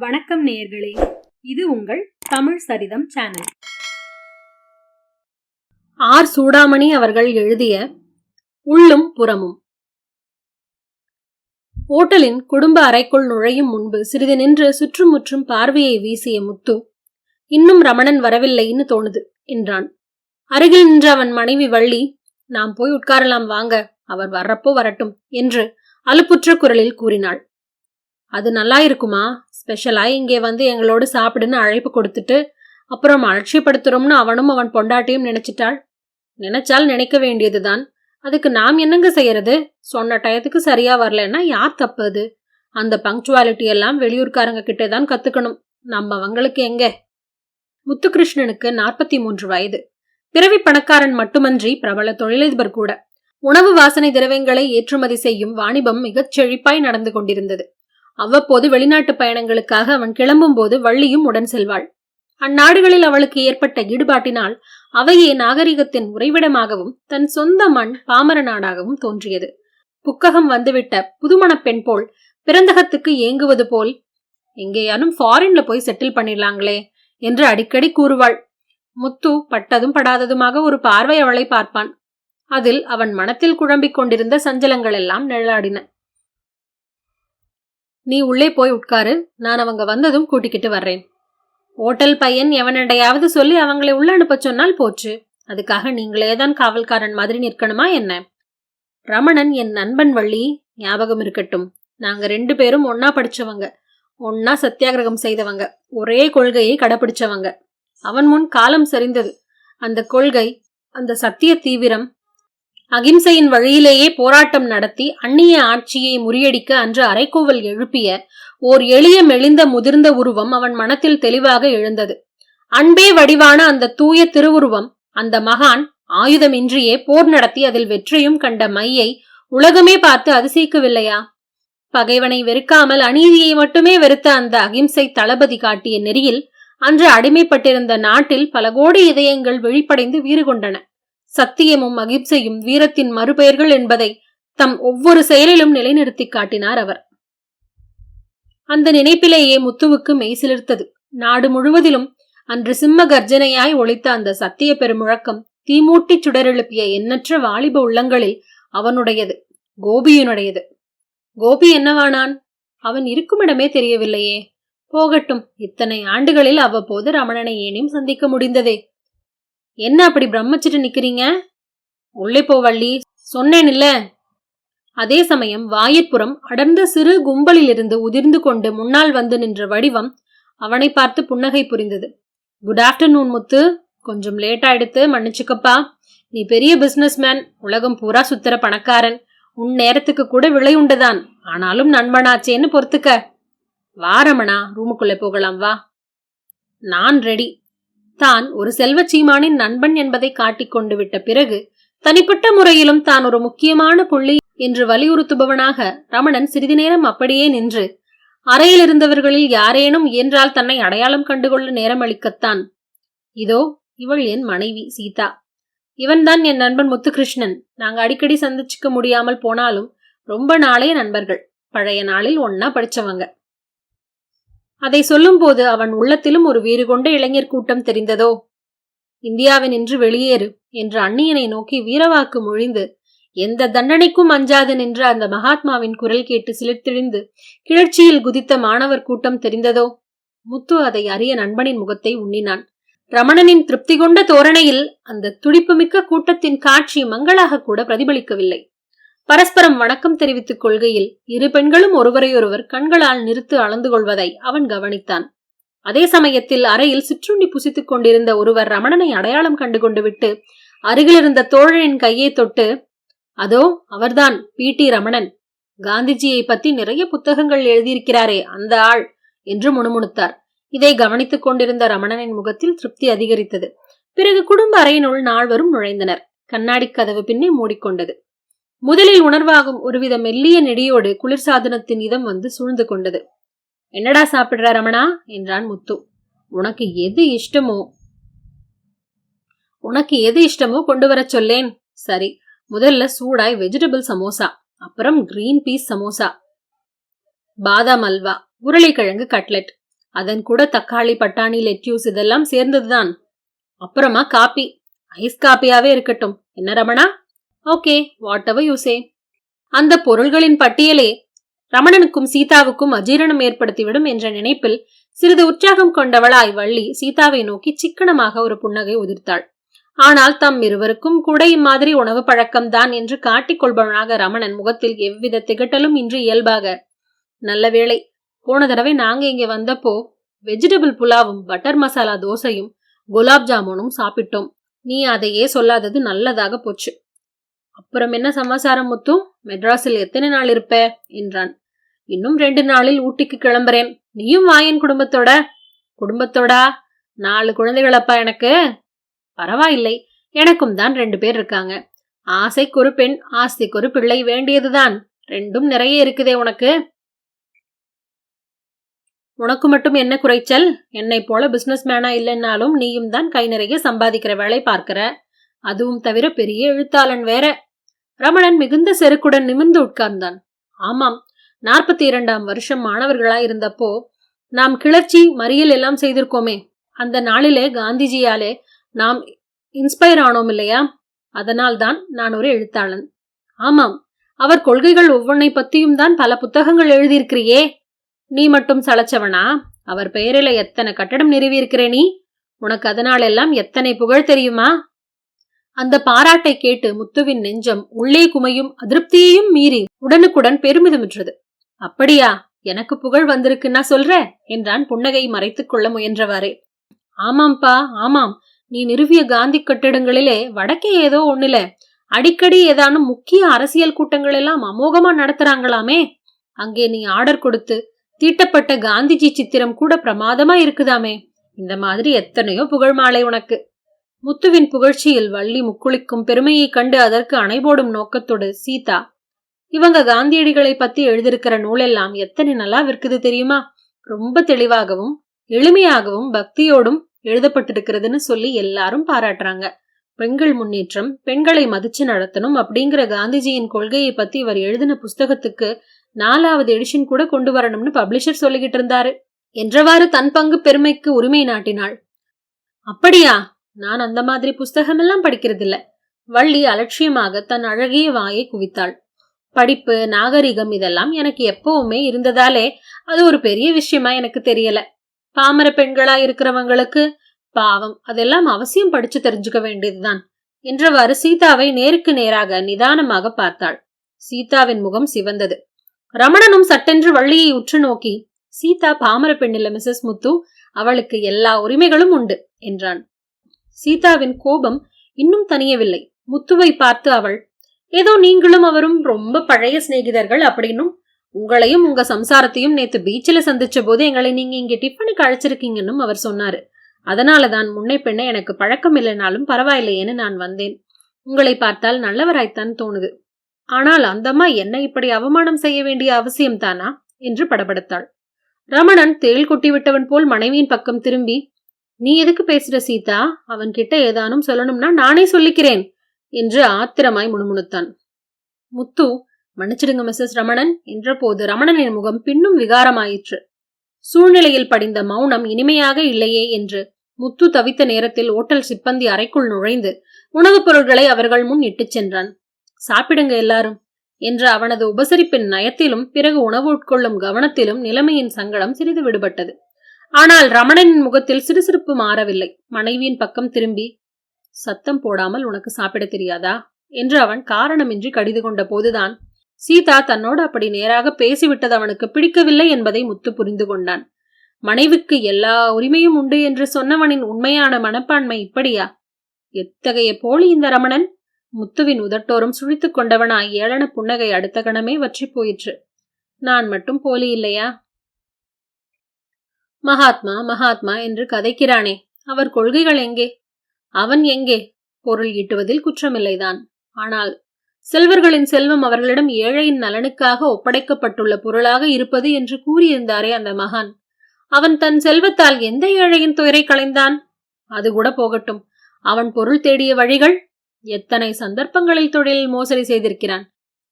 வணக்கம் நேயர்களே இது உங்கள் தமிழ் சரிதம் சேனல். ஆர். சூடாமணி அவர்கள் எழுதிய உள்ளும் புறமும். ஓட்டலின் குடும்ப அறைக்குள் நுழையும் முன்பு சிறிது நின்று சுற்றுமுற்றும் பார்வையை வீசிய முத்து இன்னும் ரமணன் வரவில்லைன்னு தோணுது என்றான். அருகில் நின்ற அவன் மனைவி வள்ளி நாம் போய் உட்காரலாம் வாங்க அவர் வர்றப்போ வரட்டும் என்று அலுப்புற்ற குரலில் கூறினாள். அது நல்லா இருக்குமா? ஸ்பெஷலாக இங்கே வந்து எங்களோடு சாப்பிடுன்னு அழைப்பு கொடுத்துட்டு அப்புறம் அலட்சியப்படுத்துறோம்னு அவனும் அவன் பொண்டாட்டியும் நினைச்சிட்டாள். நினைச்சால் நினைக்க வேண்டியதுதான். அதுக்கு நாம் என்னங்க செய்யறது? சொன்ன டயத்துக்கு சரியா வரலன்னா யார் தப்பு அது? அந்த பங்க்சுவாலிட்டி எல்லாம் வெளியூர்காரங்க கிட்டே தான் கத்துக்கணும். நம்ம அவங்களுக்கு எங்க? முத்துகிருஷ்ணனுக்கு நாற்பத்தி மூன்று வயது. பிறவி பணக்காரன் மட்டுமன்றி பிரபல தொழிலதிபர் கூட. உணவு வாசனை திரவியங்களை ஏற்றுமதி செய்யும் வாணிபம் மிகச் செழிப்பாய் நடந்து கொண்டிருந்தது. அவ்வப்போது வெளிநாட்டு பயணங்களுக்காக அவன் கிளம்பும்போது வள்ளியும் உடன் செல்வாள். அந்நாடுகளில் அவளுக்கு ஏற்பட்ட ஈடுபாட்டினால் அவையே நாகரிகத்தின் உறைவிடமாகவும் தன் சொந்த மண் பாமர நாடாகவும் தோன்றியது. புக்ககம் வந்துவிட்ட புதுமணப்பெண் போல் பிறந்தகத்துக்கு ஏங்குவது போல் எங்கேயானும் ஃபாரின்ல போய் செட்டில் பண்ணிடலாங்களே என்று அடிக்கடி கூறுவாள். முத்து பட்டதும் படாததுமாக ஒரு பார்வை அவளை பார்ப்பான். அதில் அவன் மனத்தில் குழம்பிக் கொண்டிருந்த சஞ்சலங்கள் எல்லாம் நிழலாடின. நீ உள்ளே போய் உட்காரு. நான் அவங்க வந்ததும் கூட்டிக்கிட்டு வர்றேன். ஓட்டல் பையன் எவனடையாவது சொல்லி அவங்களை உள்ள அனுப்ப சொன்னால் போச்சு அதுக்காக நீங்களே தான் காவல்காரன் மாதிரி நிற்கணுமா என்ன? ரமணன் என் நண்பன் வள்ளி ஞாபகம் இருக்கட்டும். நாங்க ரெண்டு பேரும் ஒன்னா படிச்சவங்க. ஒன்னா சத்தியாகிரகம் செய்தவங்க. ஒரே கொள்கையை கடைபிடிச்சவங்க அவன் முன் காலம் சரிந்தது. அந்த கொள்கை அந்த சத்திய தீவிரம் அகிம்சையின் வழியிலேயே போராட்டம் நடத்தி அந்நிய ஆட்சியை முறியடிக்க அன்று அரைக்கோவல் எழுப்பிய ஓர் எளிய மெலிந்த முதிர்ந்த உருவம் அவன் மனத்தில் தெளிவாக எழுந்தது. அன்பே வடிவான அந்த தூய திருவுருவம் அந்த மகான் ஆயுதமின்றியே போர் நடத்தி அதில் வெற்றியும் கண்ட மையை உலகமே பார்த்து அதிசயிக்கவில்லையா? பகைவனை வெறுக்காமல் அநீதியை மட்டுமே வெறுத்த அந்த அகிம்சை தளபதி காட்டிய நெறியில் அன்று அடிமைப்பட்டிருந்த நாட்டில் பல கோடி இதயங்கள் விழிப்படைந்து வீறு கொண்டன. சத்தியமும் அகிப்சையும் வீரத்தின் மறுபெயர்கள் என்பதை தம் ஒவ்வொரு செயலிலும் நிலைநிறுத்தி காட்டினார் அவர். அந்த நினைப்பிலேயே முத்துவுக்கு மெய்சிலிர்த்தது நாடு முழுவதிலும் அன்று சிம்ம கர்ஜனையாய் ஒழித்த அந்த சத்திய பெருமுழக்கம் தீமூட்டி சுடரெழுப்பிய எண்ணற்ற வாலிப உள்ளங்களில் அவனுடையது கோபியினுடையது. கோபி என்னவானான்? அவன் இருக்குமிடமே தெரியவில்லையே. போகட்டும் இத்தனை ஆண்டுகளில் அவ்வப்போது ரமணனை ஏனையும் சந்திக்க முடிந்ததே. என்ன அப்படி பிரம்மச்சிட்டு நிக்கிறீங்க? உள்ளே போ வள்ளி. சொன்னேன் இல்ல அதே சமயம் வாயிற்புறம் அடர்ந்த சிறு கும்பலிலிருந்து உதிர்ந்து கொண்டு முன்னால் வந்து நின்ற வடிவம் அவனை பார்த்து புன்னகை புரிந்தது. Good afternoon Muthu. கொஞ்சம் லேட் ஆயிடுத்து மன்னிச்சுக்கப்பா. நீ பெரிய பிசினஸ்மேன். உலகம் பூரா சுத்துற பணக்காரன். உன் நேரத்துக்கு கூட விலை உண்டுதான். ஆனாலும் நண்பனாச்சேன்னு பொறுத்துக்க. வாரமணா ரூமுக்குள்ளே போகலாம் வா. நான் ரெடி தான் ஒரு செல்வச்சீமானின் நண்பன் என்பதை காட்டிக் கொண்டு விட்ட பிறகு தனிப்பட்ட முறையிலும் தான் ஒரு முக்கியமான புள்ளி என்று வலியுறுத்துபவனாக ரமணன் சிறிது நேரம் அப்படியே நின்று அறையில் இருந்தவர்களில் யாரேனும் இயன்றால் தன்னை அடையாளம் கண்டுகொள்ள நேரம் அளிக்கத்தான் இதோ இவள் என் மனைவி சீதா. இவன்தான் என் நண்பன் முத்துகிருஷ்ணன். நாங்க அடிக்கடி சந்திச்சுக்க முடியாமல் போனாலும் ரொம்ப நாளைய நண்பர்கள். பழைய நாளில் ஒன்னா படிச்சவங்க. அதை சொல்லும்போது அவன் உள்ளத்திலும் ஒரு வீறு கொண்ட இளைஞர் கூட்டம் தெரிந்ததோ? இந்தியாவின் இன்று வெளியேறு என்று அந்நியனை நோக்கி வீரவாக்கு மொழிந்து எந்த தண்டனைக்கும் அஞ்சாது நின்ற அந்த மகாத்மாவின் குரல் கேட்டு சிலிர்த்திழிந்து கிளர்ச்சியில் குதித்த மாணவர் கூட்டம் தெரிந்ததோ? முத்து அதை அறிய நண்பனின் முகத்தை உண்ணினான். ரமணனின் திருப்தி கொண்ட தோரணையில் அந்த துடிப்புமிக்க கூட்டத்தின் காட்சி மங்களாக கூட பிரதிபலிக்கவில்லை. பரஸ்பரம் வணக்கம் தெரிவித்துக் கொள்கையில் இரு பெண்களும் ஒருவரையொருவர் கண்களால் நிறுத்து அளந்து கொள்வதை அவன் கவனித்தான். அதே சமயத்தில் அறையில் சிற்றுண்டி புசித்துக் கொண்டிருந்த ஒருவர் ரமணனை அடையாளம் கண்டுகொண்டு விட்டு அருகிலிருந்த தோழனின் கையை தொட்டு அதோ அவர்தான் பி. டி. ரமணன். காந்திஜியை பத்தி நிறைய புத்தகங்கள் எழுதியிருக்கிறாரே அந்த ஆள் என்று முணுமுணுத்தார். இதை கவனித்துக் கொண்டிருந்த ரமணனின் முகத்தில் திருப்தி அதிகரித்தது. பிறகு குடும்ப அறையினுள் நால்வரும் நுழைந்தனர். கண்ணாடி கதவு பின்னே மூடிக்கொண்டது. முதலில் உணர்வாகும் ஒருவித மெல்லிய நெடியோடு குளிர்சாதனத்தின் இதம் வந்து சூழ்ந்து கொண்டது. என்னடா சாப்பிடுற ரமணா? என்றான் முத்து. உனக்கு எது இஷ்டமோ? உனக்கு எது இஷ்டமோ கொண்டு வரச் சொல்லேன். சரி முதல்ல சூடாய் வெஜிடபிள் சமோசா அப்புறம் கிரீன் பீஸ் சமோசா. பாதாம் அல்வா உருளைக்கிழங்கு கட்லெட் அதன் கூட தக்காளி பட்டாணி லெட்யூஸ் இதெல்லாம் சேர்ந்ததுதான். அப்புறமா காப்பி ஐஸ் காப்பியாவே இருக்கட்டும். என்ன Ramana? Okay whatever you say. அந்த பொருள்களின் பட்டியலே ரமணனுக்கும் சீதாவுக்கும் அஜீரணம் ஏற்படுத்திவிடும் என்ற நினைப்பில் சிறிது உற்சாகம் கொண்டவளாய் வள்ளி சீதாவை நோக்கி சிக்கனமாக ஒரு புன்னகை உதிர்த்தாள். ஆனால் தம் இருவருக்கும் கூட இம்மாதிரி உணவு பழக்கம்தான் என்று காட்டிக்கொள்பவனாக ரமணன் முகத்தில் எவ்வித திகட்டலும் இன்று இயல்பாக நல்ல வேளை போன தடவை நாங்க இங்க வந்தப்போ வெஜிடபிள் புலாவும் பட்டர் மசாலா தோசையும் குலாப் ஜாமுனும் சாப்பிட்டோம். நீ அதையே சொல்லாதது நல்லதாக போச்சு. அப்புறம் என்ன சமாசாரம் முத்து மெட்ராஸில் எத்தனை நாள் இருப்ப? என்றான். இன்னும் ரெண்டு நாளில் ஊட்டிக்கு கிளம்புறேன். நீயும் வாயன் குடும்பத்தோட? குடும்பத்தோடா? நாலு குழந்தைகளப்பா எனக்கு? பரவாயில்லை. எனக்கும் தான் ரெண்டு பேர் இருக்காங்க. ஆசைக்கு ஒரு பெண் ஆஸ்திக்கு ஒரு பிள்ளை வேண்டியதுதான். ரெண்டும் நிறைய இருக்குதே உனக்கு? உனக்கு மட்டும் என்ன குறைச்சல்? என்னை போல பிசினஸ் மேனா இல்லைன்னாலும் நீயும் தான் கை நிறைய சம்பாதிக்கிற வேலை பார்க்கிற. அதுவும் தவிர பெரிய எழுத்தாளன் வேற. ரமணன் மிகுந்த செருக்குடன் நிமிர்ந்து உட்கார்ந்தான். ஆமாம் நாற்பத்தி இரண்டாம் வருஷம் மாணவர்களாய் இருந்தப்போ நாம் கிளர்ச்சி மறியல் எல்லாம் செய்திருக்கோமே. அந்த நாளிலே காந்திஜியாலே நாம் இன்ஸ்பயர் ஆனோம் இல்லையா? அதனால்தான் நான் ஒரு எழுத்தாளன். ஆமாம் அவர் கொள்கைகள் ஒவ்வொன்றை பத்தியும் தான் பல புத்தகங்கள் எழுதியிருக்கிறியே. நீ மட்டும் சளைச்சவனா அவர் பெயரில எத்தனை கட்டடம் நிறுவியிருக்கிறே நீ? உனக்கு அதனாலெல்லாம் எத்தனை புகழ் தெரியுமா? அந்த பாராட்டை கேட்டு முத்துவின் நெஞ்சம் உள்ளே குமையும் அதிருப்தியையும் மீறி உடனுக்குடன் பெருமிதமுற்றது. அப்படியா? எனக்கு புகழ் வந்திருக்குன்னா சொல்ற? என்றான் புன்னகை மறைத்துக் கொள்ள முயன்றவாறே. ஆமாம்பா ஆமாம். நீ நிறுவிய காந்தி கட்டிடங்களிலே வடக்கே ஏதோ ஒண்ணுல. அடிக்கடி ஏதானும் முக்கிய அரசியல் கூட்டங்கள் எல்லாம் அமோகமா நடத்துறாங்களாமே. அங்கே நீ ஆர்டர் கொடுத்து தீட்டப்பட்ட காந்திஜி சித்திரம் கூட பிரமாதமா இருக்குதாமே. இந்த மாதிரி எத்தனையோ புகழ் மாலை உனக்கு. முத்துவின் புகழ்ச்சியில் வள்ளி முக்குளிக்கும் பெருமையை கண்டு அதற்கு அணைபோடும் நோக்கத்தோடு சீதா இவங்க காந்தியடிகளை பத்தி எழுதியிருக்கிற நூலெல்லாம் எத்தனை நல்லா விற்குது தெரியுமா? ரொம்ப தெளிவாகவும் எளிமையாகவும் பக்தியோடும் எழுதப்பட்டிருக்கிறதுன்னு சொல்லி எல்லாரும் பாராட்டுறாங்க. பெண்கள் முன்னேற்றம் பெண்களை மதிச்சு நடத்தணும் அப்படிங்கிற காந்திஜியின் கொள்கையை பத்தி இவர் எழுதின புஸ்தகத்துக்கு நாலாவது எடிஷன் கூட கொண்டு வரணும்னு பப்ளிஷர் சொல்லிக்கிட்டு இருந்தாரு. என்றவாறு தன் பங்கு பெருமைக்கு உரிமை நாட்டினாள். அப்படியா? நான் அந்த மாதிரி புஸ்தகமெல்லாம் படிக்கிறதில்ல. வள்ளி அலட்சியமாக தன் அழகிய வாயை குவித்தாள். படிப்பு நாகரிகம் இதெல்லாம் எனக்கு எப்பவுமே இருந்ததாலே அது ஒரு பெரிய விஷயமா எனக்கு தெரியல. பாமர பெண்களா இருக்கிறவங்களுக்கு பாவம் அதெல்லாம் அவசியம் படிச்சு தெரிஞ்சுக்க வேண்டியதுதான் என்றவாறு சீதாவை நேருக்கு நேராக நிதானமாக பார்த்தாள். சீதாவின் முகம் சிவந்தது. ரமணனும் சட்டென்று வள்ளியை உற்று நோக்கி சீதா பாமர பெண்ணில்ல மிஸ்ஸஸ் முத்து அவளுக்கு எல்லா உரிமைகளும் உண்டு என்றான். சீதாவின் கோபம் இன்னும் தனியவில்லை முத்துவை பார்த்து அவள் ஏதோ நீங்களும் அவரும் ரொம்ப பழைய சிநேகிதர்கள் அப்படின்னும் உங்களையும் உங்க சம்சாரத்தையும் நேத்து பீச்சில் சந்திச்ச போது எங்களை நீங்க இங்க டிஃபனுக்கு அழைச்சிருக்கீங்கன்னு அவர் சொன்னாரு. அதனாலதான் முன்னே பெண்ணை எனக்கு பழக்கம் இல்லைனாலும் பரவாயில்லையேன்னு நான் வந்தேன். உங்களை பார்த்தால் நல்லவராய்த்தான் தோணுது. ஆனால் அந்தம்மா என்னை இப்படி அவமானம் செய்ய வேண்டிய அவசியம் தானா என்று படபடுத்தாள். ரமணன் தேள் கொட்டி விட்டவன் போல் மனைவியின் பக்கம் திரும்பி நீ எதுக்கு பேசுற சீதா? அவன் கிட்ட ஏதானும் சொல்லணும்னா நானே சொல்லிக்கிறேன் என்று ஆத்திரமாய் முணுமுணுத்தான். முத்து மன்னிச்சிடுங்க மிஸ்ஸஸ் ரமணன் என்றபோது ரமணனின் முகம் பின்னும் விகாரமாயிற்று. சூழ்நிலையில் படிந்த மௌனம் இனிமையாக இல்லையே என்று முத்து தவித்த நேரத்தில் ஓட்டல் சிப்பந்தி அறைக்குள் நுழைந்து உணவுப் பொருட்களை அவர்கள் முன் இட்டுச் சென்றான். சாப்பிடுங்க எல்லாரும் என்ற அவனது உபசரிப்பின் நயத்திலும் பிறகு உணவு உட்கொள்ளும் கவனத்திலும் நிலைமையின் சங்கடம் சிறிது விடுபட்டது. ஆனால் ரமணனின் முகத்தில் சிறுசிறுப்பு மாறவில்லை. மனைவியின் பக்கம் திரும்பி சத்தம் போடாமல் உனக்கு சாப்பிட தெரியாதா? என்று அவன் காரணமின்றி கடிது கொண்ட போதுதான் சீதா தன்னோடு அப்படி நேராக பேசிவிட்டது அவனுக்கு பிடிக்கவில்லை என்பதை முத்து புரிந்து கொண்டான். மனைவிக்கு எல்லா உரிமையும் உண்டு என்று சொன்னவனின் உண்மையான மனப்பான்மை இப்படியா? எத்தகைய போலி இந்த ரமணன்? முத்துவின் உதட்டோரும் சுழித்துக் கொண்டவனாய் ஏளன புன்னகை அடுத்த கணமே வற்றி போயிற்று. நான் மட்டும் போலி இல்லையா? மகாத்மா மகாத்மா என்று கதைக்கிறானே. அவர் கொள்கைகள் எங்கே? அவன் எங்கே? பொருள் ஈட்டுவதில் குற்றமில்லைதான். ஆனால் செல்வர்களின் செல்வம் அவர்களிடம் ஏழையின் நலனுக்காக ஒப்படைக்கப்பட்டுள்ள பொருளாக இருப்பது என்று கூறியிருந்தாரே அந்த மகான். அவன் தன் செல்வத்தால் எந்த ஏழையின் துயரை களைந்தான்? அது கூட போகட்டும். அவன் பொருள் தேடிய வழிகள்? எத்தனை சந்தர்ப்பங்களில் தொழிலில் மோசடி செய்திருக்கிறான்?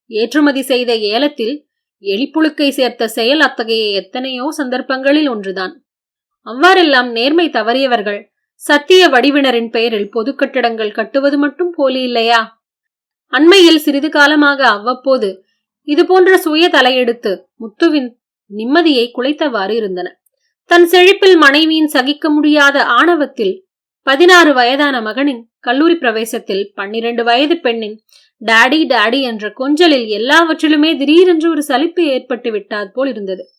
ஏற்றுமதி செய்த ஏலத்தில் எலிப்புழுக்கை சேர்த்த செயல் அத்தகைய எத்தனையோ சந்தர்ப்பங்களில் ஒன்றுதான். அவ்வாறெல்லாம் நேர்மை தவறியவர்கள் சத்திய வடிவினரின் பெயரில் பொது கட்டடங்கள் கட்டுவது மட்டும் போலி இல்லையா? அண்மையில் சிறிது காலமாக அவ்வப்போது இதுபோன்ற சுய தலையெடுத்து முத்துவின் நிம்மதியை குலைத்தவாறு இருந்தன. தன் செழிப்பில் மனைவியின் சகிக்க முடியாத ஆணவத்தில் பதினாறு வயதான மகனின் கல்லூரி பிரவேசத்தில் பன்னிரண்டு வயது பெண்ணின் டாடி டாடி என்ற கொஞ்சலில் எல்லாவற்றிலுமே திடீரென்று ஒரு சலிப்பு ஏற்பட்டு விட்டாது போல் இருந்தது.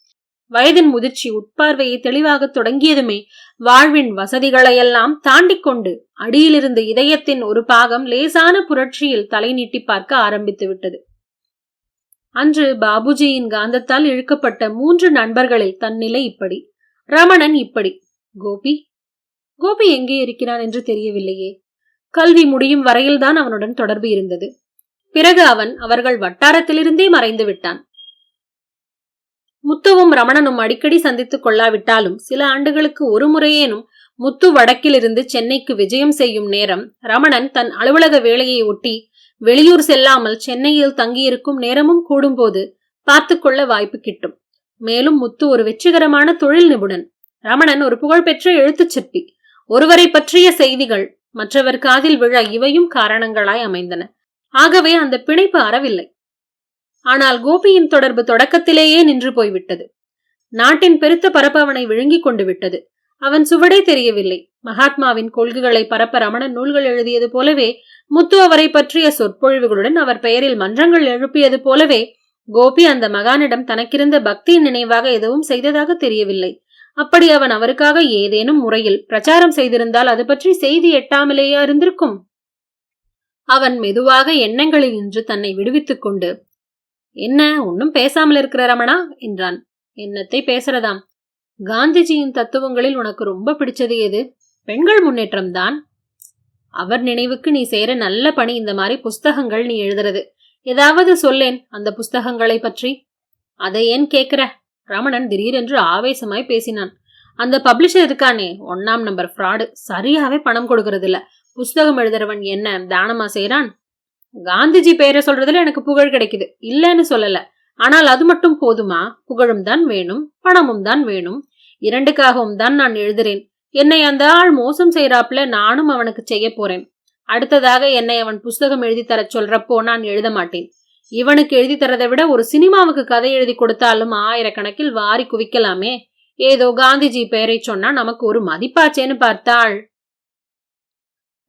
வயதின் முதிர்ச்சி உட்பார்வையை தெளிவாக தொடங்கியதுமே வாழ்வின் வசதிகளையெல்லாம் தாண்டிக் கொண்டு அடியிலிருந்து இதயத்தின் ஒரு பாகம் லேசான புரட்சியில் தலை நீட்டி பார்க்க ஆரம்பித்து விட்டது. அன்று பாபுஜியின் காந்தத்தால் இழுக்கப்பட்ட மூன்று நண்பர்களில் தன் நிலை இப்படி. ரமணன் இப்படி. கோபி? கோபி எங்கே இருக்கிறான் என்று தெரியவில்லையே. கல்வி முடியும் வரையில்தான் அவனுடன் தொடர்பு இருந்தது. பிறகு அவன் அவர்கள் வட்டாரத்திலிருந்தே மறைந்து விட்டான். முத்துவும் ரமணனும் அடிக்கடி சந்தித்துக் கொள்ளாவிட்டாலும் சில ஆண்டுகளுக்கு ஒரு முறையேனும் முத்து வடக்கிலிருந்து சென்னைக்கு விஜயம் செய்யும் நேரம் ரமணன் தன் அலுவலக வேலையை ஒட்டி வெளியூர் செல்லாமல் சென்னையில் தங்கியிருக்கும் நேரமும் கூடும்போது பார்த்துக்கொள்ள வாய்ப்பு கிட்டும். மேலும் முத்து ஒரு வெற்றிகரமான தொழில் நிபுணன். ரமணன் ஒரு புகழ்பெற்ற எழுத்துச் சிற்பி. ஒருவரை பற்றிய செய்திகள் மற்றவர் காதில் விழ இவையும் காரணங்களாய் அமைந்தன. ஆகவே அந்த பிணைப்பு அறவில்லை. ஆனால் கோபியின் தொடர்பு தொடக்கத்திலேயே நின்று போய்விட்டது. நாட்டின் பெருத்த பரப்பு அவனை விழுங்கிக் கொண்டு விட்டது. அவன் சுவடே தெரியவில்லை. மகாத்மாவின் கொள்கைகளை பரப்ப ரமணன் நூல்கள் எழுதியது போலவே முத்து அவரை பற்றிய சொற்பொழிவுகளுடன் அவர் பெயரில் மன்றங்கள் எழுப்பியது போலவே கோபி அந்த மகானிடம் தனக்கிருந்த பக்தியின் நினைவாக எதுவும் செய்ததாக தெரியவில்லை. அப்படி அவன் அவருக்காக ஏதேனும் முறையில் பிரச்சாரம் செய்திருந்தால் அது பற்றி செய்தி எட்டாமலேயா இருந்திருக்கும் அவன் மெதுவாக எண்ணங்களில் நின்று தன்னை விடுவித்துக் கொண்டு என்ன ஒன்னும் பேசாமல் இருக்கிற ரமணா? என்றான். என்னத்தை பேசுறதாம். காந்திஜியின் தத்துவங்களில் உனக்கு ரொம்ப பிடிச்சது எது? பெண்கள் முன்னேற்றம் தான். அவர் நினைவுக்கு நீ செய்யற நல்ல பணி இந்த மாதிரி புஸ்தகங்கள் நீ எழுதுறது. ஏதாவது சொல்லேன் அந்த புஸ்தகங்களை பற்றி? அதை ஏன் கேக்குற ரமணன் திடீரென்று ஆவேசமாய் பேசினான். அந்த பப்ளிஷர் இருக்கானே ஒன்னாம் நம்பர் ஃப்ராடு. சரியாவே பணம் கொடுக்கறதில்ல. புஸ்தகம் எழுதுறவன் என்ன தானமா செய்யறான் காந்திஜி பெயரை சொல்றதுல எனக்கு புகழ் கிடைக்குது. இல்லைன்னு சொல்லல. ஆனால் அது மட்டும் போதுமா? புகழும் தான் வேணும் பணமும் தான் வேணும். இரண்டுக்காகவும் தான் நான் எழுதுறேன். என்னை அந்த ஆள் மோசம் செய்யறாப்புல நானும் அவனுக்கு செய்ய போறேன். அடுத்ததாக என்னை அவன் புஸ்தகம் எழுதி தரச் சொல்றப்போ நான் எழுத மாட்டேன். இவனுக்கு எழுதி தரதை விட ஒரு சினிமாவுக்கு கதை எழுதி கொடுத்தாலும் ஆயிரக்கணக்கில் வாரி குவிக்கலாமே. ஏதோ காந்திஜி பெயரை சொன்னா நமக்கு ஒரு மதிப்பாச்சேன்னு பார்த்தாள்.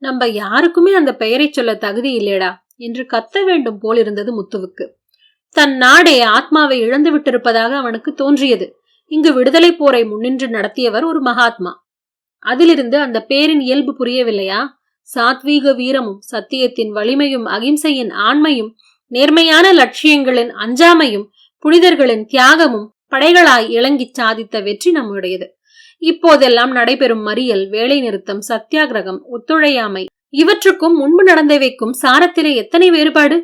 நம்ம யாருக்குமே அந்த பெயரை சொல்ல தகுதி இல்லையடா என்று கத்த வேண்டும் போல் இருந்தது முத்துவுக்கு. தன் நாடே ஆத்மாவை இழந்து விட்டிருப்பதாக அவனுக்கு தோன்றியது. இங்கு விடுதலை போரை முன்னின்று நடத்தியவர் ஒரு மகாத்மா. அதிலிருந்து அந்த பேரின் இயல்பு புரியவில்லையா? சாத்வீக வீரமும் சத்தியத்தின் வலிமையும் அகிம்சையின் ஆண்மையும் நேர்மையான லட்சியங்களின் அஞ்சாமையும் புனிதர்களின் தியாகமும் படைகளாய் இளங்கி சாதித்த வெற்றி நம்முடையது. இப்போதெல்லாம் நடைபெறும் மறியல் வேலை நிறுத்தம் சத்தியாகிரகம் ஒத்துழையாமை இவற்றுக்கும் முன்பு நடந்தவைக்கும் சாரத்திலே எத்தனை வேறுபாடு?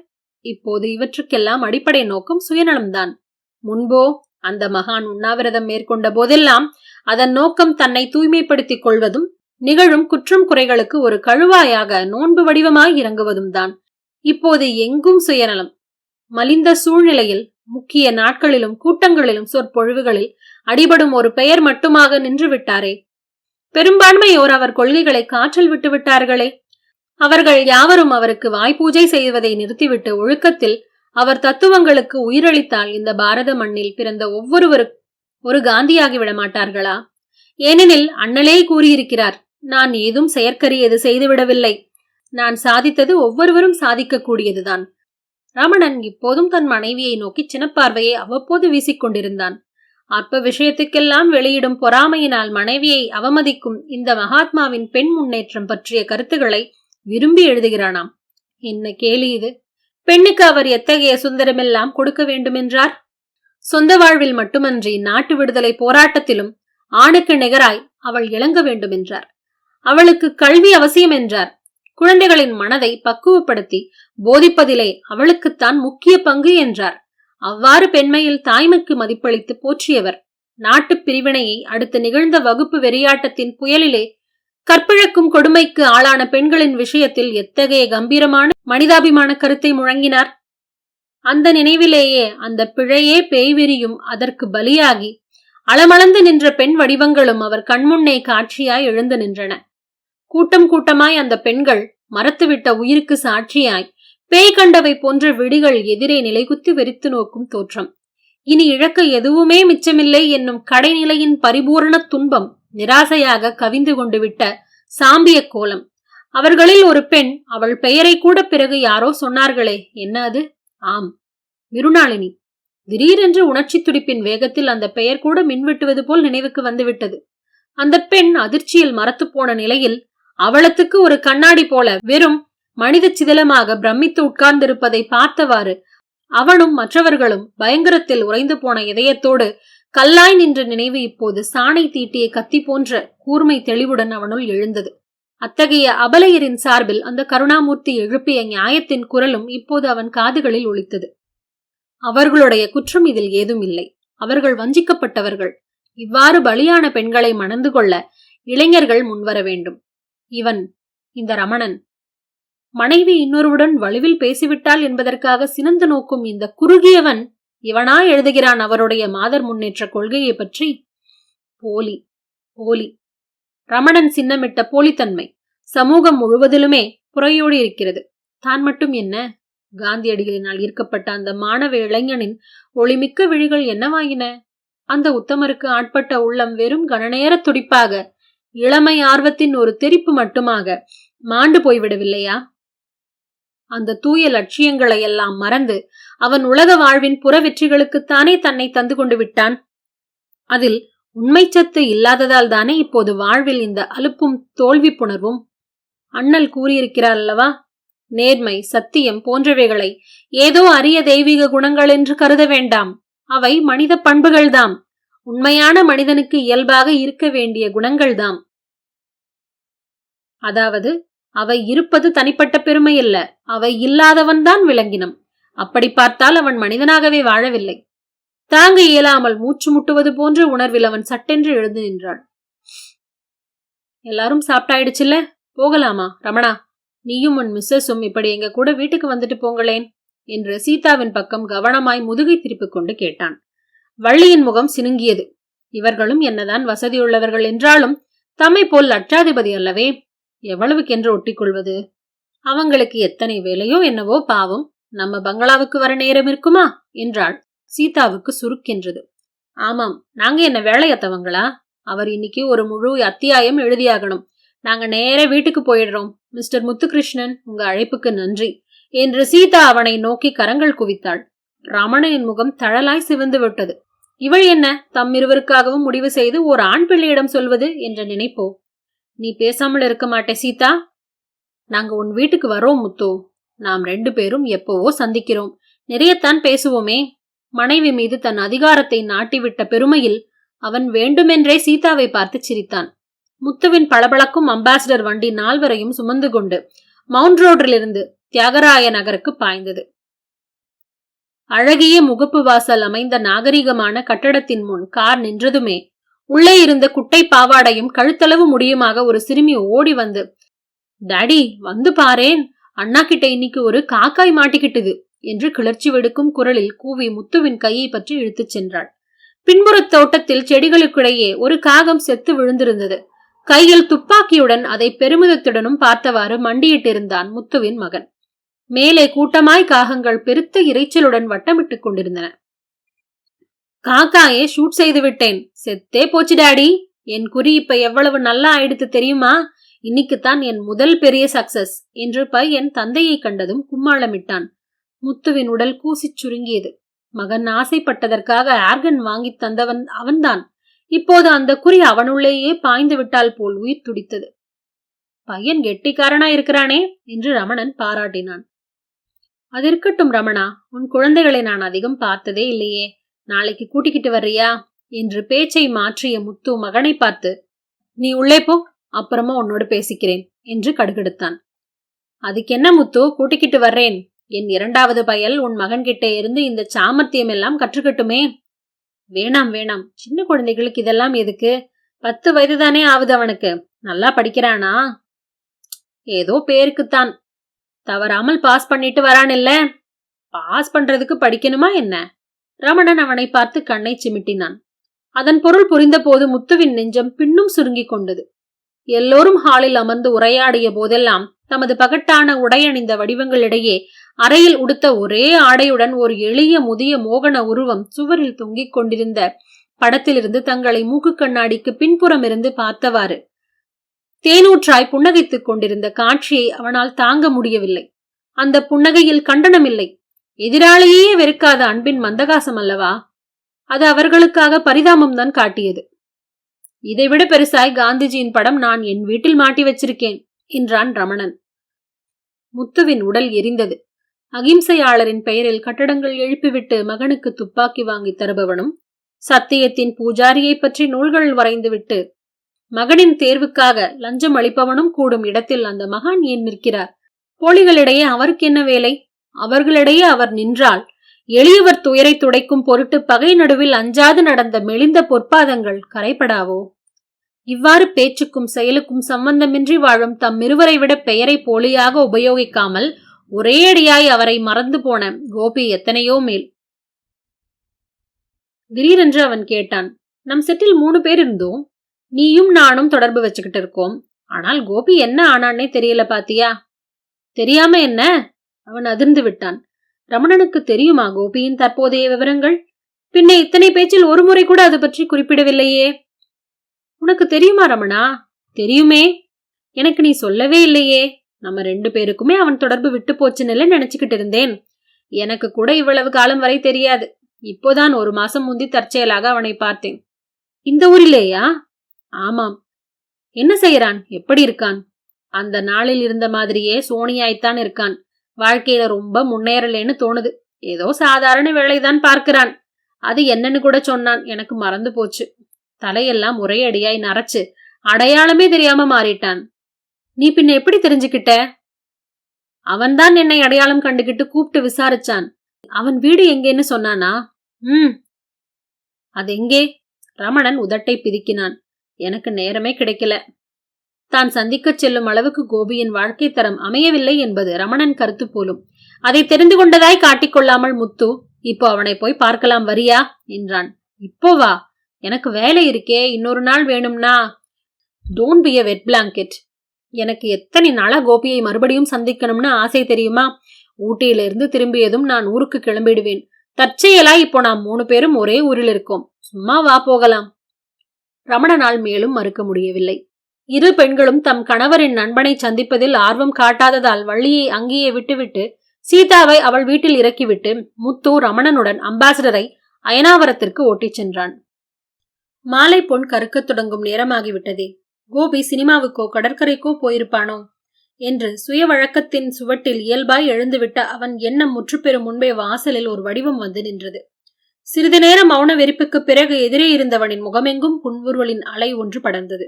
இப்போது இவற்றுக்கெல்லாம் அடிப்படை நோக்கம் சுயநலம்தான். முன்போ அந்த மகான் உண்ணாவிரதம் மேற்கொண்ட போதெல்லாம் அதன் நோக்கம் தன்னை தூய்மைப்படுத்திக் கொள்வதும் நிகழும் குற்றம் குறைகளுக்கு ஒரு கழுவாயாக நோன்பு வடிவமாய் இறங்குவதும் தான் இப்போது எங்கும் சுயநலம். மலிந்த சூழ்நிலையில் முக்கிய நாட்களிலும் கூட்டங்களிலும் சொற்பொழிவுகளில் அடிபடும் ஒரு பெயர் மட்டுமாக நின்று விட்டாரே பெரும்பான்மையோர் அவர் கொள்கைகளை காற்றில் விட்டு விட்டார்களே. அவர்கள் யாவரும் அவருக்கு வாய்ப்பூஜை செய்வதை நிறுத்திவிட்டு ஒழுக்கத்தில் அவர் தத்துவங்களுக்கு உயிரளித்தால் இந்த பாரத மண்ணில் பிறந்த ஒவ்வொருவரு ஒரு காந்தியாகி விட மாட்டார்களா ஏனெனில் அண்ணலே கூறியிருக்கிறார் நான் ஏதும் செயற்கரியது செய்துவிடவில்லை. நான் சாதித்தது ஒவ்வொருவரும் சாதிக்கக்கூடியதுதான். ரமணன் இப்போதும் தன் மனைவியை நோக்கி சின்னப்பார்வையை அவ்வப்போது வீசிக்கொண்டிருந்தான். அற்ப விஷயத்துக்கெல்லாம் வெளியிடும் பொறாமையினால் மனைவியை அவமதிக்கும் இந்த மகாத்மாவின் பெண் முன்னேற்றம் பற்றிய கருத்துக்களை விரும்பி எழுதுகிறானாம். என்ன கேலி இது? பெண்ணுக்கு அவர் எத்தகைய சுந்தரமெல்லாம் கொடுக்க வேண்டுமென்றார்? சொந்த வாழ்வில் மட்டுமன்றி நாட்டு விடுதலை போராட்டத்திலும் ஆணுக்கு நிகராய் அவள் இழங்க வேண்டுமென்றார். அவளுக்கு கல்வி அவசியம் என்றார். குழந்தைகளின் மனதை பக்குவப்படுத்தி போதிப்பதிலே அவளுக்குத்தான் முக்கிய பங்கு என்றார். அவ்வாறு பெண்மையில் தாய்மைக்கு மதிப்பளித்து போற்றியவர். நாட்டுப் பிரிவினையை அடுத்து நிகழ்ந்த வகுப்பு வெறியாட்டத்தின் புயலிலே கற்பிழக்கும் கொடுமைக்கு ஆளான பெண்களின் விஷயத்தில் எத்தகைய கம்பீரமான மனிதாபிமான கருத்தை முழங்கினார்? அந்த நினைவிலேயே அந்த பிழையே பேய்வெறியும் அதற்கு பலியாகி அளமளந்து நின்ற பெண் வடிவங்களும் அவர் கண்முன்னே காட்சியாய் எழுந்து நின்றன. கூட்டம் கூட்டமாய் அந்த பெண்கள் மறத்துவிட்ட உயிருக்கு சாட்சியாய் பேய் கண்டவை போன்ற விடிகள் எதிரே நிலைகுத்தி வெறித்து நோக்கும் தோற்றம். இனி இழக்க எதுவுமே மிச்சமில்லை என்னும் கடைநிலையின் பரிபூரண துன்பம் நிராசையாக கவிந்து கொண்டு விட்ட சாம்பிய கோலம். அவர்களில் ஒரு பெண் அவள் பெயரை கூட பிறகு யாரோ சொன்னார்களே என்ன அது? ஆம். மிருணாளினி திடீரென்று உணர்ச்சி துடிப்பின் வேகத்தில் அந்த பெயர் கூட மின்வெட்டுவது போல் நினைவுக்கு வந்துவிட்டது. அந்த பெண் அதிர்ச்சியில் மரத்து போன நிலையில் அவளத்துக்கு ஒரு கண்ணாடி போல வெறும் மனித சிதலமாக பிரமித்து உட்கார்ந்திருப்பதை பார்த்தவாறு அவனும் மற்றவர்களும் பயங்கரத்தில் உறைந்து போன இதயத்தோடு கல்லாய் நின்ற நினைவு இப்போது சாணை தீட்டிய கத்தி போன்ற கூர்மை தெளிவுடன் அவனுள் எழுந்தது. அத்தகைய அபலையரின் சார்பில் அந்த கருணாமூர்த்தி எழுப்பிய நியாயத்தின் குரலும் இப்போது அவன் காதுகளில் ஒலித்தது. அவர்களுடைய குற்றம் இதில் ஏதும் இல்லை அவர்கள் வஞ்சிக்கப்பட்டவர்கள். இவ்வாறு பலியான பெண்களை மணந்து கொள்ள இளைஞர்கள் முன்வர வேண்டும். இவன் இந்த ரமணன் மனைவி இன்னொருவுடன் வலுவில் பேசிவிட்டாள் என்பதற்காக சினந்து நோக்கும் இந்த குறுகியவன் இவனா எழுதுகிறான் அவருடைய மாதர் முன்னேற்ற கொள்கையை பற்றி? போலி போலி. ரமணன் சின்னமிட்ட போலித்தன்மை சமூகம் முழுவதிலுமே புறையோடி இருக்கிறது. தான் மட்டும் என்ன? காந்தியடிகளினால் ஈர்க்கப்பட்ட அந்த மாணவ இளைஞனின் ஒளிமிக்க விழிகள் என்னவாயின? அந்த உத்தமருக்கு ஆட்பட்ட உள்ளம் வெறும் கணநேர துடிப்பாக இளமை ஆர்வத்தின் ஒரு தெரிப்பு மட்டுமாக மாண்டு போய்விடவில்லையா? அந்த தூய லட்சியங்களை எல்லாம் மறந்து அவன் உலக வாழ்வின் புற வெற்றிகளுக்குத்தானே தன்னை தந்து கொண்டு விட்டான்? அதில் உண்மைச்சத்து இல்லாததால் தானே இப்போது வாழ்வில் இந்த அலுப்பும் தோல்வி புணர்வும்? அண்ணல் கூறியிருக்கிறார் அல்லவா? நேர்மை சத்தியம் போன்றவைகளை ஏதோ அரிய தெய்வீக குணங்கள் என்று கருத வேண்டாம். அவை மனித பண்புகள்தாம். உண்மையான மனிதனுக்கு இயல்பாக இருக்க வேண்டிய குணங்கள்தாம். அதாவது அவை இருப்பது தனிப்பட்ட பெருமை அல்ல. அவை இல்லாதவன்தான் விளங்கினம். அப்படி பார்த்தால் அவன் மனிதனாகவே வாழவில்லை. தாங்க இயலாமல் மூச்சு முட்டுவது போன்ற உணர்வில் அவன் சட்டென்று எழுந்து நின்றான் எல்லாரும் சாப்பிட்டாயிடுச்சுல்ல? போகலாமா? ரமணா நீயும் உன் மிஸ்ஸஸும் இப்படி எங்க கூட வீட்டுக்கு வந்துட்டு போங்களேன் என்று சீதாவின் பக்கம் கவனமாய் முதுகை திருப்பிக் கொண்டு கேட்டான். வள்ளியின் முகம் சினுங்கியது. இவர்களும் என்னதான் வசதியுள்ளவர்கள் என்றாலும் தம்மை போல் லட்சாதிபதி அல்லவே எவ்வளவுக்கென்று ஒட்டிக்கொள்வது? அவங்களுக்கு எத்தனை வேலையோ என்னவோ பாவம். நம்ம பங்களாவுக்கு வர நேரம் இருக்குமா? என்றாள். சீதாவுக்கு சுருக்கென்றது. ஆமாம் நாங்க என்ன வேலையத்தவங்களா? அவர் இன்னைக்கு ஒரு முழு அத்தியாயம் எழுதியாகணும். நாங்க நேர வீட்டுக்கு போயிடுறோம். மிஸ்டர் முத்துகிருஷ்ணன் உங்க அழைப்புக்கு நன்றி என்று சீதா அவனை நோக்கி கரங்கள் குவித்தாள். ரமணனின் முகம் தழலாய் சிவந்து விட்டது. இவள் என்ன தம் இருவருக்காகவும் முடிவு செய்து ஒரு ஆண் பிள்ளையிடம் சொல்வது என்ற நினைப்போ? நீ பேசாமல் இருக்க மாட்டே சீதா. நாங்க உன் வீட்டுக்கு வரோம் முத்து. நாம் ரெண்டு பேரும் எப்போவோ சந்திக்கிறோம். நிறையத்தான் பேசுவோமே. மனைவி மீது தன் அதிகாரத்தை நாட்டிவிட்ட பெருமையில் அவன் வேண்டுமென்றே சீதாவை பார்த்து சிரித்தான். முத்துவின் பளபளக்கும் அம்பாசிடர் வண்டி நால்வரையும் சுமந்து கொண்டு மவுண்ட் ரோடிலிருந்து தியாகராய நகருக்கு பாய்ந்தது. அழகிய முகப்பு வாசல் அமைந்த நாகரிகமான கட்டடத்தின் முன் கார் நின்றதுமே உள்ளே இருந்த குட்டை பாவாடையும் கழுத்தளவு முடியுமாக ஒரு சிறுமி ஓடி வந்து டாடி வந்து பாரேன். அண்ணா கிட்ட இன்னைக்கு ஒரு காக்காய் மாட்டிக்கிட்டுது என்று கிளர்ச்சி வெடுக்கும் குரலில் கூவி முத்துவின் கையை பற்றி இழுத்துச் சென்றாள். பின்புறத் தோட்டத்தில் செடிகளுக்கிடையே ஒரு காகம் செத்து விழுந்திருந்தது. கையில் துப்பாக்கியுடன் அதை பெருமிதத்துடனும் பார்த்தவாறு மண்டியிட்டிருந்தான் முத்துவின் மகன். மேலே கூட்டமாய் காகங்கள் பெருத்த இறைச்சலுடன் வட்டமிட்டுக் கொண்டிருந்தன. காக்காயே ஷூட் செய்து விட்டேன். செத்தே போச்சு டாடி. என் குறி இப்ப எவ்வளவு நல்லா ஆயிடுத்து தெரியுமா? இன்னைக்குத்தான் என் முதல் பெரிய சக்சஸ் என்று பையன் தந்தையை கண்டதும் கும்மாளமிட்டான். முத்துவின் உடல் கூசிச் சுருங்கியது. மகன் ஆசைப்பட்டதற்காக ஆர்கன் வாங்கித் தந்தவன் அவன்தான். இப்போது அந்த குறி அவனுள்ளேயே பாய்ந்து விட்டால் போல் உயிர் துடித்தது. பையன் கெட்டிக்காரனா இருக்கிறானே என்று ரமணன் பாராட்டினான். அது இருக்கட்டும் ரமணா. உன் குழந்தைகளை நான் அதிகம் பார்த்ததே இல்லையே. நாளைக்கு கூட்டிக்கிட்டு வர்றியா? என்று பேச்சை மாற்றிய முத்து மகனை பார்த்து நீ உள்ளே போ அப்புறமா உன்னோடு பேசிக்கிறேன் என்று கடுகெடுத்தான். அதுக்கு என்ன முத்து கூட்டிக்கிட்டு வர்றேன். என் இரண்டாவது பயல் உன் மகன்கிட்ட இருந்து இந்த சாமர்த்தியம் எல்லாம் கற்றுக்கட்டுமே. வேணாம் வேணாம். சின்ன குழந்தைகளுக்கு இதெல்லாம் எதுக்கு? பத்து வயது தானே ஆகுது அவனுக்கு. நல்லா படிக்கிறானா? ஏதோ பேருக்குத்தான். தவறாமல் பாஸ் பண்ணிட்டு வரான் இல்ல. பாஸ் பண்றதுக்கு படிக்கணுமா என்ன? ரமணன் அவனை பார்த்து கண்ணை சிமிட்டினான். அதன் பொருள் புரிந்தபோது முத்துவின் நெஞ்சம் பின்னும் சுருங்கிக் கொண்டது. எல்லோரும் ஹாலில் அமர்ந்து உரையாடிய போதெல்லாம் தமது பகட்டான உடையணிந்த வடிவங்களிடையே அறையில் உடுத்த ஒரே ஆடையுடன் ஒரு எளிய முதிய மோகன உருவம் சுவரில் தொங்கிக் கொண்டிருந்த படத்திலிருந்து தங்களை மூக்கு கண்ணாடிக்கு பின்புறம் இருந்து பார்த்தவாறு தேனூற்றாய் புன்னகைத்துக் கொண்டிருந்த காட்சியை அவனால் தாங்க முடியவில்லை. அந்த புன்னகையில் கண்டனமில்லை. எதிராளியே வெறுக்காத அன்பின் மந்தகாசம் அல்லவா அது அவர்களுக்காக பரிதாபம் தான் காட்டியது. இதைவிட பெருசாய் காந்திஜியின் படம் நான் என் வீட்டில் மாட்டி வச்சிருக்கேன் என்றான் ரமணன். முத்துவின் உடல் எரிந்தது. அகிம்சையாளரின் பெயரில் கட்டடங்கள் எழுப்பிவிட்டு மகனுக்கு துப்பாக்கி வாங்கி தருபவனும் சத்தியத்தின் பூஜாரியை பற்றி நூல்கள் வரைந்துவிட்டு மகனின் தேர்வுக்காக லஞ்சம் அளிப்பவனும் கூடும் இடத்தில் அந்த மகான் ஏன் நிற்கிறார்? போலிகளிடையே அவருக்கு என்ன வேலை? அவர்களிடையே அவர் நின்றால் எளியவர் துயரை துடைக்கும் பொருட்டு பகை நடுவில் அஞ்சாது நடந்த மெலிந்த பொற்பாதங்கள் கரைப்படாவோ இவ்வாறு பேச்சுக்கும் செயலுக்கும் சம்பந்தமின்றி வாழும் தம் இருவரை விட பெயரை போலியாக உபயோகிக்காமல் ஒரே அடியாய் அவரை மறந்து போன கோபி எத்தனையோ மேல். திடீரென்று அவன் கேட்டான் நம் செட்டில் மூணு பேர் இருந்தோம் நீயும் நானும் தொடர்பு வச்சுக்கிட்டு இருக்கோம். ஆனால் கோபி என்ன ஆனான்னே தெரியல பாத்தியா? தெரியாம என்ன? அவன் அதிர்ந்து விட்டான். ரமணனுக்கு தெரியுமா கோபியின் தற்போதைய விவரங்கள்? பின்னே இத்தனை பேச்சில் ஒரு முறை கூட அது பற்றி குறிப்பிடவில்லையே. உனக்கு தெரியுமா ரமணா? தெரியுமே. எனக்கு நீ சொல்லவே இல்லையே. நம்ம ரெண்டு பேருக்குமே அவன் தொடர்பு விட்டு போச்சுன்னு நினைச்சுக்கிட்டு இருந்தேன். எனக்கு கூட இவ்வளவு காலம் வரை தெரியாது. இப்போதான் ஒரு மாசம் முந்தி தற்செயலாக அவனை பார்த்தேன். இந்த ஊரிலேயா? ஆமாம். என்ன செய்யறான் எப்படி இருக்கான்? அந்த நாளில் இருந்த மாதிரியே சோனியாய்த்தான் இருக்கான். வாழ்க்கையில ரொம்ப முன்னேறலேன்னு தோணுது. ஏதோ சாதாரண வேலைதான் பார்க்கிறான். அது என்னன்னு கூட சொன்னான். எனக்கு மறந்து போச்சு. தலையெல்லாம் ஒரே அடியாய் நரைச்சு அடையாளமே தெரியாம மாறிட்டான். நீ பின்ன எப்படி தெரிஞ்சுக்கிட்ட? அவன்தான் என்னை அடையாளம் கண்டுகிட்டு கூப்பிட்டு விசாரிச்சான். அவன் வீடு எங்கேன்னு சொன்னானா? ம். அது எங்கே? ரமணன் உதட்டை பிதுக்கினான். எனக்கு நேரமே கிடைக்கல. தான் சந்திக்கச் செல்லும் அளவுக்கு கோபியின் வாழ்க்கை தரம் அமையவில்லை என்பது ரமணன் கருத்து போலும். அதை தெரிந்து கொண்டதாய் காட்டிக்கொள்ளாமல் முத்து இப்போ அவனை போய் பார்க்கலாம் வரியா? என்றான். இப்போ வா. எனக்கு வேலை இருக்கே. இன்னொரு நாள் வேணும்னா. Don't be a wet blanket எனக்கு எத்தனை நாளா கோபியை மறுபடியும் சந்திக்கணும்னு ஆசை தெரியுமா? ஊட்டியிலிருந்து திரும்பியதும் நான் ஊருக்கு கிளம்பிடுவேன். தற்செயலா இப்போ நாம் மூணு பேரும் ஒரே ஊரில் இருக்கோம். சும்மா வா போகலாம். ரமணனால் மேலும் மறுக்க முடியவில்லை. இரு பெண்களும் தம் கணவரின் நண்பனை சந்திப்பதில் ஆர்வம் காட்டாததால் வள்ளியை அங்கேயே விட்டுவிட்டு சீதாவை அவள் வீட்டில் இறக்கிவிட்டு முத்து ரமணனுடன் அம்பாசிடரை அயனாவரத்திற்கு ஓட்டிச் சென்றான். மாலை பொன் கருக்கத் தொடங்கும் நேரமாகிவிட்டதே. கோபி சினிமாவுக்கோ கடற்கரைக்கோ போயிருப்பானோ? என்று சுய வழக்கத்தின் சுவட்டில் இயல்பாய் எழுந்துவிட்ட அவன் எண்ணம் முற்றுப்பெறும் முன்பே வாசலில் ஒரு வடிவம் வந்து நின்றது. சிறிது நேரம் மௌன வெறிப்புக்கு பிறகு எதிரே இருந்தவனின் முகமெங்கும் புன்வுருவலின் அலை ஒன்று படர்ந்தது.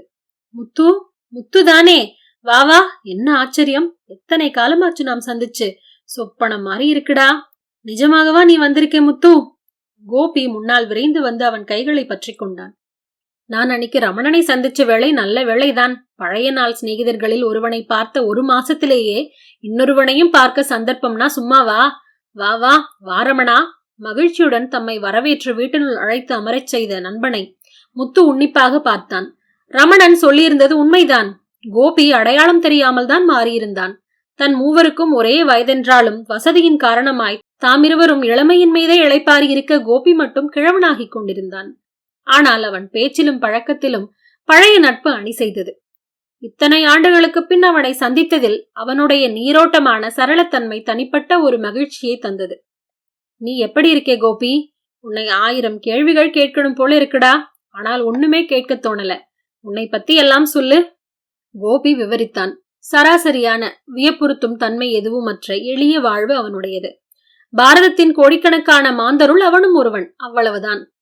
முத்து முத்துதானே? வா வா. என்ன ஆச்சரியம்? எத்தனை காலமாச்சு நாம் சந்திச்சு? சொப்பனம் மாதிரி இருக்குடா. நிஜமாகவா நீ வந்திருக்கே முத்து? கோபி முன்னால் விரைந்து வந்து அவன் கைகளை பற்றி கொண்டான். நான் அன்னைக்கு ரமணனை சந்திச்ச வேளை நல்ல வேளைதான். பழைய நாள் சிநேகிதர்களில் ஒருவனை பார்த்த ஒரு மாசத்திலேயே இன்னொருவனையும் பார்க்க சந்தர்ப்பம்னா சும்மாவா வா. வா வாரமணா மகிழ்ச்சியுடன் தம்மை வரவேற்று வீட்டினுள் அழைத்து அமரச் செய்த நண்பனை முத்து உன்னிப்பாக பார்த்தான். ரமணன் சொல்லியிருந்தது உண்மைதான். கோபி அடையாளம் தெரியாமல் தான் மாறியிருந்தான். தன் மூவருக்கும் ஒரே வயதென்றாலும் வசதியின் காரணமாய் தாமிருவரும் இளமையின் மீதே இளைப்பாரி இருக்க கோபி மட்டும் கிழவனாகிக் கொண்டிருந்தான். ஆனால் அவன் பேச்சிலும் பழக்கத்திலும் பழைய நட்பு அணி செய்தது. இத்தனை ஆண்டுகளுக்கு பின் அவனை சந்தித்ததில் அவனுடைய நீரோட்டமான சரளத்தன்மை தனிப்பட்ட ஒரு மகிழ்ச்சியை தந்தது. நீ எப்படி இருக்கே கோபி? உன்னை ஆயிரம் கேள்விகள் கேட்கணும் போல இருக்குடா. ஆனால் ஒண்ணுமே கேட்க தோணல. உன்னை பத்தி எல்லாம் சொல்லு. கோபி விவரித்தான். சராசரியான வியப்புறுத்தும் தன்மை எதுவுமற்ற எளிய வாழ்வு அவனுடையது. பாரதத்தின் கோடிக்கணக்கான மாந்தருள் அவனும் ஒருவன் அவ்வளவுதான்.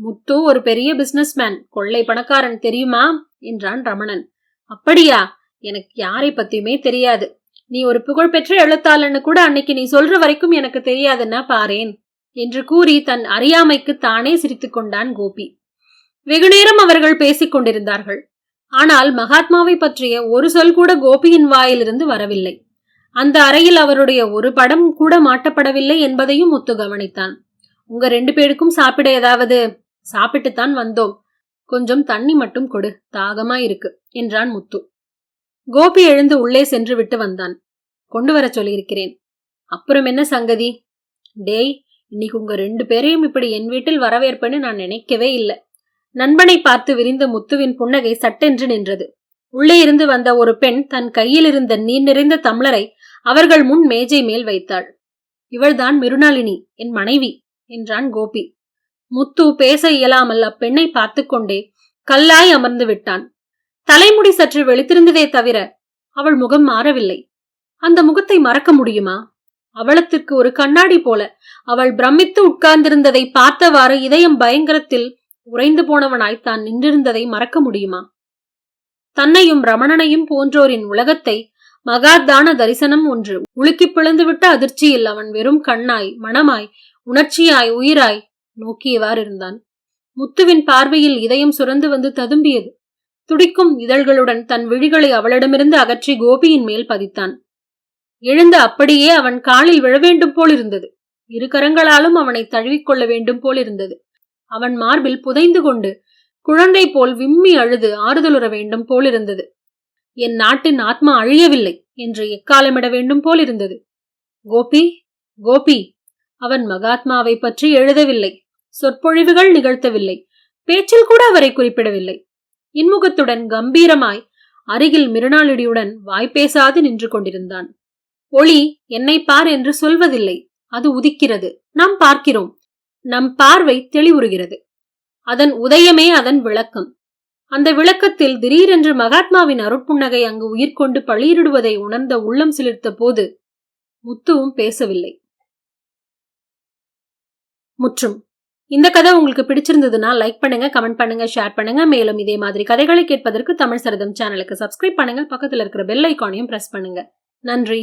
முத்து ஒரு பெரிய பிசினஸ்மேன் கொள்ளை பணக்காரன் தெரியுமா? என்றான் ரமணன். அப்படியா? எனக்கு யாரை பத்தியுமே தெரியாது. நீ ஒரு புகழ்பெற்ற எழுத்தாளன்னு கூட அன்னைக்கு நீ சொல்ற வரைக்கும் எனக்கு தெரியாதுன்னா பாரேன் என்று கூறி தன் அறியாமைக்கு தானே சிரித்துக் கொண்டான் கோபி. வெகுநேரம் அவர்கள் பேசிக் கொண்டிருந்தார்கள். ஆனால் மகாத்மாவை பற்றிய ஒரு சொல் கூட கோபியின் வாயிலிருந்து வரவில்லை. அந்த அறையில் அவருடைய ஒரு படம் கூட மாட்டப்படவில்லை என்பதையும் முத்து கவனித்தான். உங்க ரெண்டு பேருக்கும் சாப்பிட ஏதாவது? சாப்பிட்டுத்தான் வந்தோம். கொஞ்சம் தண்ணி மட்டும் கொடு. தாகமா இருக்கு என்றான் முத்து. கோபி எழுந்து உள்ளே சென்று விட்டு வந்தான். கொண்டு வர சொல்லியிருக்கிறேன். அப்புறம் என்ன சங்கதி? டேய் இன்னைக்கு உங்க ரெண்டு பேரையும் இப்படி என் வீட்டில் வரவேற்பேன்னு நான் நினைக்கவே இல்லை. நண்பனை பார்த்து விரிந்த முத்துவின் புன்னகை சட்டென்று நின்றது. உள்ளே இருந்து வந்த ஒரு பெண் தன் கையில் இருந்த நீர் நிறைந்த தம்ளரை அவர்கள் முன் மேஜை மேல் வைத்தாள். இவள்தான் மிருணாளினி என் மனைவி என்றான் கோபி. முத்து பேச இயலாமல் அப்பெண்ணை பார்த்து கொண்டே கல்லாய் அமர்ந்து விட்டான். தலைமுடி சற்று வெளித்திருந்ததே தவிர அவள் முகம் மாறவில்லை. அந்த முகத்தை மறக்க முடியுமா? அவளத்திற்கு ஒரு கண்ணாடி போல அவள் பிரமித்து உட்கார்ந்திருந்ததை பார்த்தவாறு இதயம் பயங்கரத்தில் உறைந்து போனவனாய் தான் நின்றிருந்ததை மறக்க முடியுமா? தன்னையும் ரமணனையும் போன்றோரின் உலகத்தை மகாதான தரிசனம் ஒன்று. உலுக்கி பிளந்துவிட்ட அதிர்ச்சியில் அவன் வெறும் கண்ணாய் மனமாய் உணர்ச்சியாய் உயிராய் நோக்கியவாறு இருந்தான். முத்துவின் பார்வையில் இதயம் சுரந்து வந்து ததும்பியது. துடிக்கும் இதழ்களுடன் தன் விழிகளை அவளிடமிருந்து அகற்றி கோபியின் மேல் பதித்தான். எழுந்து அப்படியே அவன் காலில் விழ வேண்டும் போல் இருந்தது இரு கரங்களாலும் அவனை தழுவிக்கொள்ள வேண்டும் போல் இருந்தது அவன் மார்பில் புதைந்து கொண்டு குழந்தை போல் விம்மி அழுது ஆறுதலுற வேண்டும் போலிருந்தது. என் நாட்டின் ஆத்மா அழியவில்லை என்று எக்காலமிட வேண்டும் போலிருந்தது. கோபி கோபி அவன் மகாத்மாவை பற்றி எழுதவில்லை சொற்பொழிவுகள் நிகழ்த்தவில்லை பேச்சில் கூட அவரை குறிப்பிடவில்லை. இன்முகத்துடன் கம்பீரமாய் அருகில் மிருணாளிடியுடன் வாய்ப்பேசாது நின்று கொண்டிருந்தான். ஒளி என்னை பார் என்று சொல்வதில்லை அது உதிக்கிறது. நாம் பார்க்கிறோம். நம் பார்வை தெளிவுறுகிறது. அதன் உதயமே அதன் விளக்கம். அந்த விளக்கத்தில் திடீரென்று மகாத்மாவின் அருட்புன்னகை அங்கு உயிர்கொண்டு பழியிடுவதை உணர்ந்த உள்ளம் சிலிர்த்த போது முத்துவும் பேசவில்லை. முற்றும். இந்த கதை உங்களுக்கு பிடிச்சிருந்ததுன்னா லைக் பண்ணுங்க கமெண்ட் பண்ணுங்க ஷேர் பண்ணுங்க. மேலும் இதே மாதிரி கதைகளை கேட்பதற்கு தமிழ் சரதம் சேனலுக்கு சப்ஸ்கிரைப் பண்ணுங்க. பக்கத்தில் இருக்கிற பெல் ஐக்கானையும் பிரஸ் பண்ணுங்க. நன்றி.